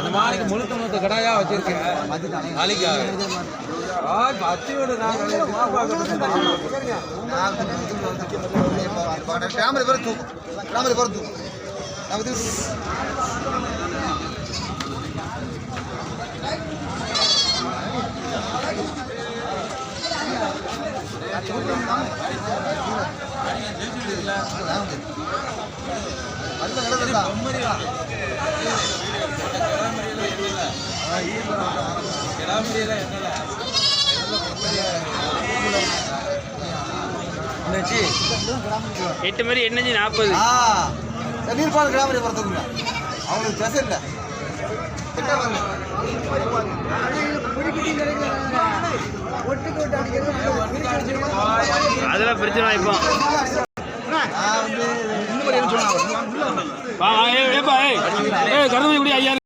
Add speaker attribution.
Speaker 1: அந்த மாதிரிக்கு முழுக்க முழுக்க கடாயா வச்சிருக்கேன். நாளைக்கு பத்தி விடு
Speaker 2: கேமரா பேர் தூக்கும். தூக்கும்.
Speaker 3: எட்டு மாதிரி என்னஞ்சு நாற்பது.
Speaker 2: நீர்பால் கிராமரை பொறுத்துக்குங்க அவங்களுக்கு பேச இல்லை.
Speaker 3: அதெல்லாம் பிரச்சனை இப்போ. ஐயா